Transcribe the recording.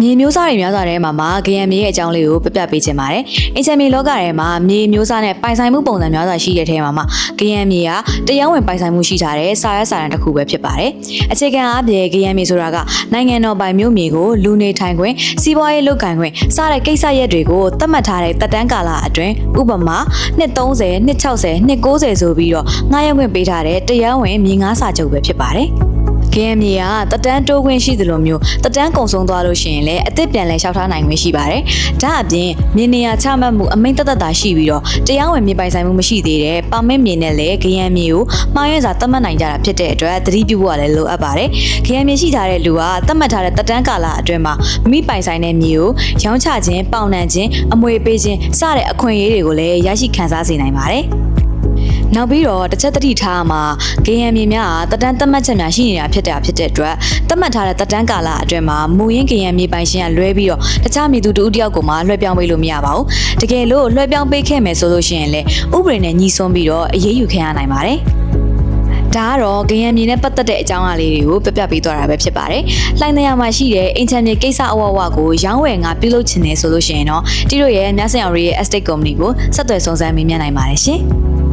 မြေမျိုးစားတွေများစွာထဲမှာမှာဂယံမြေရဲ့အကြောင်းလေးကိုပြပြပေးချင်ပါတယ်။အင်ချမ်မြေလောကထဲမှာမြေမျိုးစားနဲ့ပိုင်ဆိုင်မှုပုံစံများစွာရှိတဲ့ထဲမှာမှာဂယံမြေကတရားဝင်ပိုင်ဆိုင်မှုရှိထားတဲ့စာရွက်စာတမ်းတစ်ခုပဲဖြစ်ပါတယ်။အခြေခံအားဖြင့်ဂယံမြေဆိုတာကနိုင်ငံတော်ပိုင်မြို့မြေကိုလူနေထိုင်ခွင့်စီးပွားရေးလုပ်ကိုင်ခွင့်စတဲ့ကိစ္စရပ်တွေကိုသတ်မှတ်ထားတဲ့တက်တန်းကာလအတွင်းဥပမာနှစ်30နှစ်60နှစ်90ဆိုပြီးတော့ငှားရမ်းခွင့်ပေးထားတဲ့တရားဝင်မြေငါးစာချုပ်ပဲဖြစ်ပါတယ်။ game မြေကတက်တန်းတိုးခွင့်ရှိသလိုမျိုးတက်တန်းကုံဆုံးသွားလို့ရှိရင်လည်းအစ်စ်ပြန်လဲလျှောက်ထားနိုင်ခွင့်ရှိပါတယ်။ဒါအပြင်မြေနေရာချမှတ်မှုအမိန့်တသက်တာရှိပြီးတော့တရားဝင်မြေပိုင်ဆိုင်မှုမရှိသေးတဲ့ပါမစ်မြေနဲ့လည်း game မြေကိုမှားယွင်းစွာသတ်မှတ်နိုင်ကြတာဖြစ်တဲ့အတွက်သတိပြုဖို့ကလည်းလိုအပ်ပါတယ်။ game မြေရှိထားတဲ့လူကသတ်မှတ်ထားတဲ့တက်တန်းကာလအတွင်းမှာမိပိုင်ဆိုင်တဲ့မြေကိုရောင်းချခြင်းပေါင်နှံခြင်းအမွေပေးခြင်းစတဲ့အခွင့်အရေးတွေကိုလည်းရရှိခံစားစေနိုင်ပါတယ်။ နောက်ပြီးတော့တစ်ချက်သတိထားမှာဂေယံမြေများကတက်တန်းသတ်မှတ်ချက်များရှိနေတာဖြစ်တာဖြစ်တဲ့အတွက်သတ်မှတ်ထားတဲ့တက်တန်းကာလအတွင်းမှာမူရင်းဂေယံမြေပိုင်ရှင်ကလွဲပြီးတော့တခြားမြေသူတဦးတယောက်ကိုမှလွှဲပြောင်းပေးလို့မရပါဘူးတကယ်လို့လွှဲပြောင်းပေးခဲ့မယ်ဆိုလို့ရှိရင်လည်းဥပဒေနဲ့ညီစွန်းပြီးတော့အရေးယူခံရနိုင်ပါတယ်ဒါကတော့ဂယံမြေနဲ့ပတ်သက်တဲ့အကြောင်းအရာလေးတွေကိုပြပြပေးသွားတာပဲဖြစ်ပါတယ်။လှိုင်းတရားမှာရှိတဲ့အင်ချမ်မြေကိစ္စအဝဝကိုရောင်းဝယ်ငါပြုလုပ်ချင်တယ်ဆိုလို့ရှိရင်တော့တီတို့ရဲ့မြတ်ဆင်အောင်ရဲ့ estate company ကိုဆက်သွယ်စုံစမ်းမေးမြန်းနိုင်ပါတယ်ရှင်။